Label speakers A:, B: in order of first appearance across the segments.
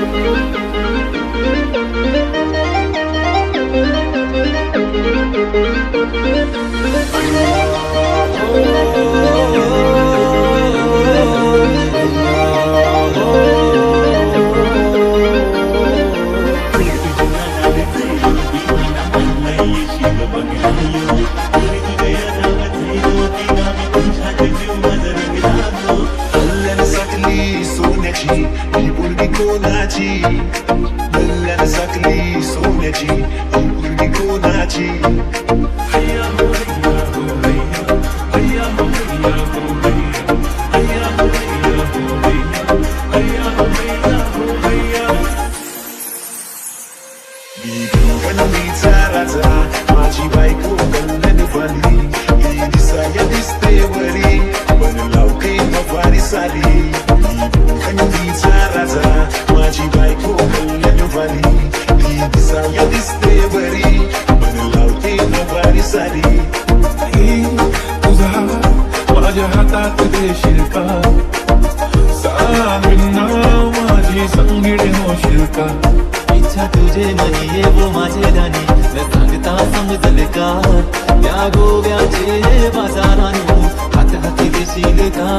A: Thank you. कोणाची? मंगल सकली सोन्याची. मुलगी कोणाची?
B: तुझ्या तुझे
C: मनी येवो माझे धनी न सांगता समजले का? त्या गोव्याचे बाजारानू हाथ हाती देशील का?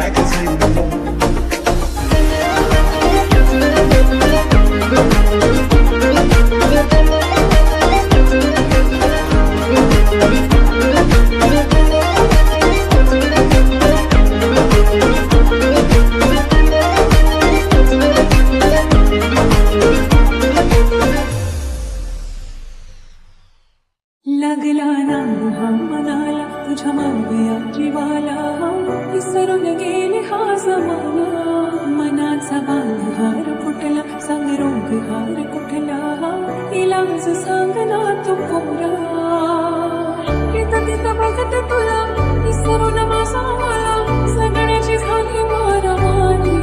D: I can say तुझ्या मावया जीवाला. विसरून गेले हा जमाना. मनाचा बांधहार फुटला सांग रोग हार कुठला? इलाज सांगना ना तू कोरा तिथं तिथं बघत तुला विसरून माझा मला सगळ्याची झाली मारा मानी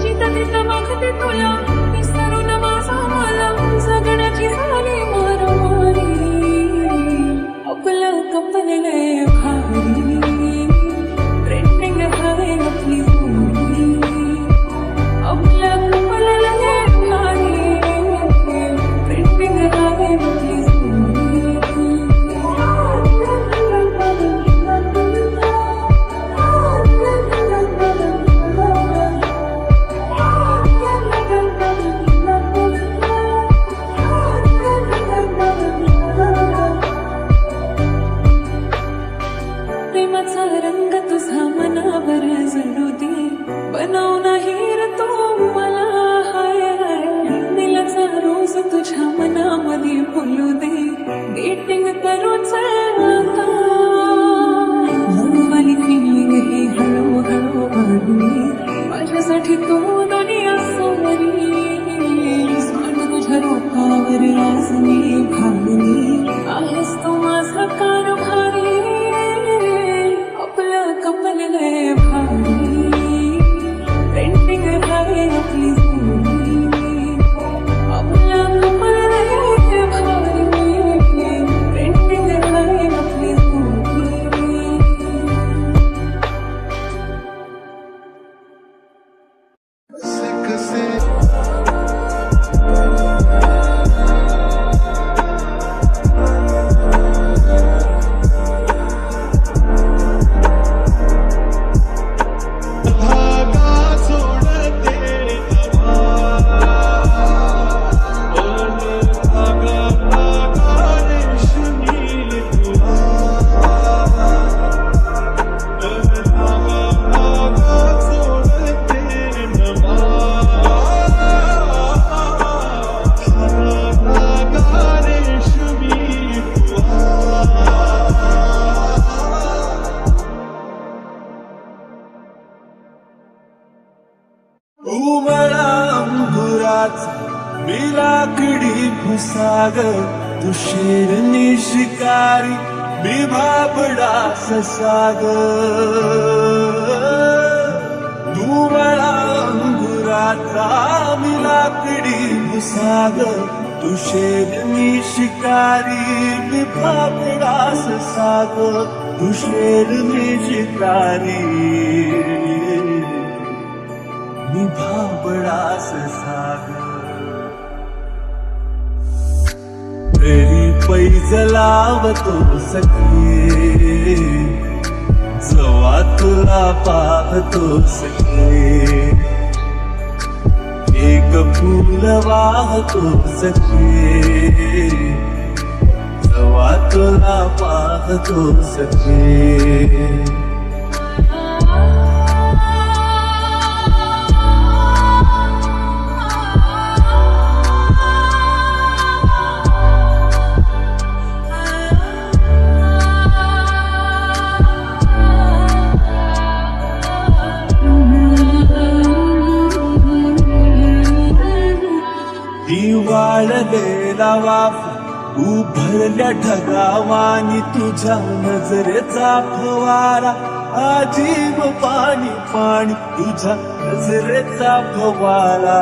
D: जिथं तिथं बघत तुला I'm not sure if I'm to do this. I'm not sure if I'm going.
B: उमळा मी लाकडी भुसाग तू शिकारी मी भाबडा ससाग. मला अंगुराचा मी लाकडी भुसाग तू शेरणी शिकारी मी भाबडा ससाग तू शेरणी शिकारी मी भाबडास सागर पैज लावतो सखे. जवा तुला पाहतो सखे. एक फूल वाहतो सखे. जवा तुला पाहतो सखे. उभरल्या ठगावानी तुझ्या नजरेचा फवारा. आजीव पाणी पाणी तुझ्या नजरेचा फवारा.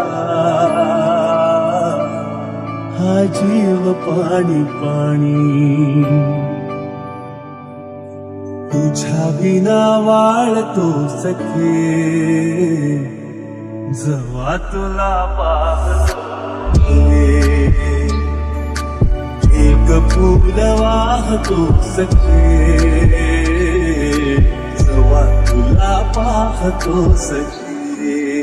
B: हा जीव पाणी पाणी तुझ्या विना वाळतो सखे. जवा तुला पाहतो. फूल वाहतो सखे. जवा तुला पाहतो सखे.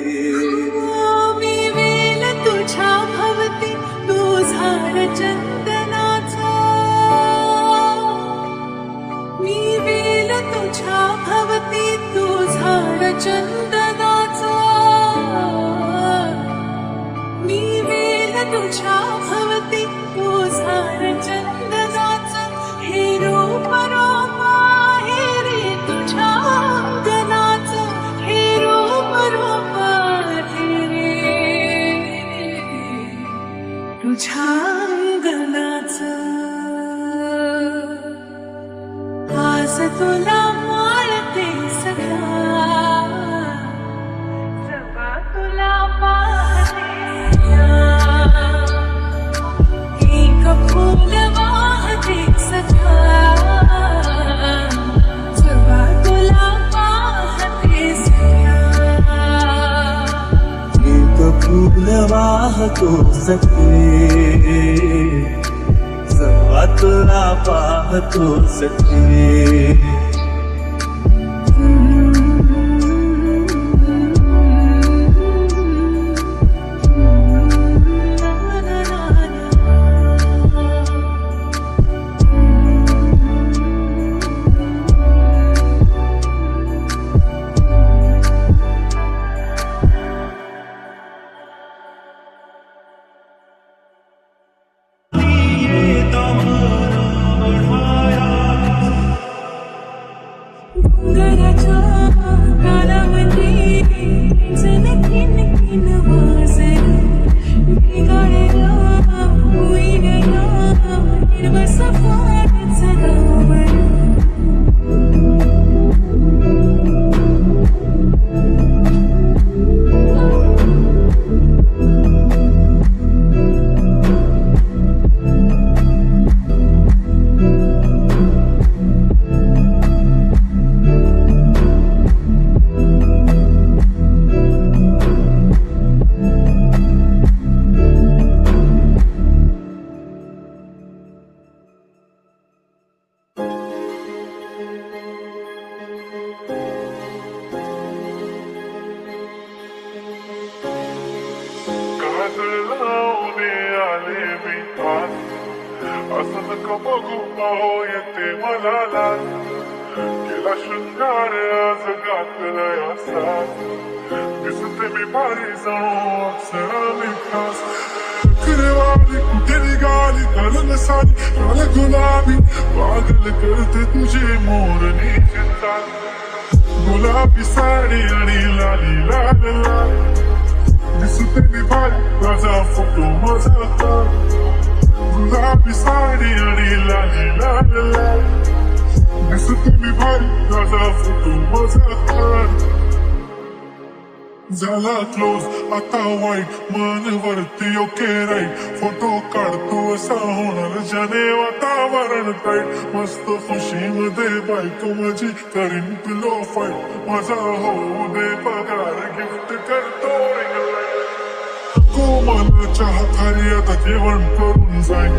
D: मी वेल तुझ्या भवती तू झाड चंदनाचा. मी वेल तुझ्या भवती तू झाड चंदनाचा. मी वेल तुझ्या भवती तू झाड चंदनाचा तुला माळते सखा. सगळं तुला पाहते एक फूल वाहते सखा. तुला पाहते सखा.
B: एक फूल वाहतो सखे. तुला पाहतो सखे.
D: you myself
E: الهون عليه بيتعد أصدق بقوة يتم العلاد كلا شنجار أزقات لا يحساد كسنت ممارزة وأحسرة من كاس كريواني وديني قالي قال لساني على قلابي بعد اللي قلت تنجمونني في التعب قلابي ساري يعني لا لا لا لا साडी आणि लाली लाल लाल माझा फोटो माझा काढ गुलाबी साडी आणि लाली लाल लाल दिसत मी भारी माझा फोटो माझा काढ झाला क्लोज आता वाईट मन वरती ओके राईट फोटो काढतो असा होणार ज्याने वातावरण टाईट मस्त खुशी मध्ये बायको माझी करीन पिलो फाईट माझा होऊ दे पगार गिफ्ट करतो ring light. नको मला चहा खाली आता जेवण करून जाईन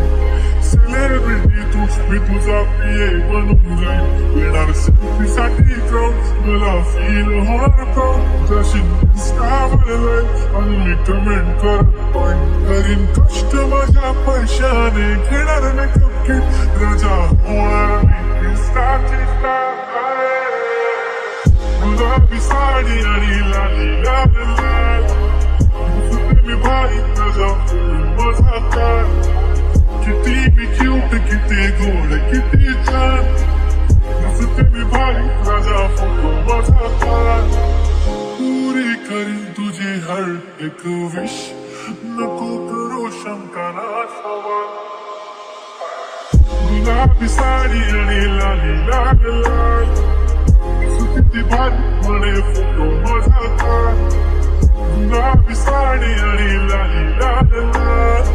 E: सेलिब्रिटी तू मी तुझा पिये बनून जाईन येणार सेल्फी साठी क्राऊड मला फील होणार प्राऊड जशी इंस्टावर लाईक आणि मी कमेंट करत पाहिजे करीन कष्ट माझ्या पैशाने घेणार मेकअप किट राजा होणार मी इंस्टाची स्टार गुलाबी साडी आणि लाली लाल. लाल दिसते मी भारी माझा माझा कार किती मी क्यूट किती गोड किती छान दिसते मी भारी माझा फोटो माझा कार पुरी करीन तुझी हर एक विश नको करू शंका ना सवाल गुलाबी साडी आणि लाली लाल लाल किती भारी म्हणे फोटो माझा Bunda bir saniye lila lila lila.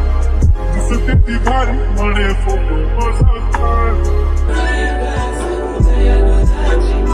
E: Nasıl tepki var bana fokur uzaklar Sayın ben sana dayanacağım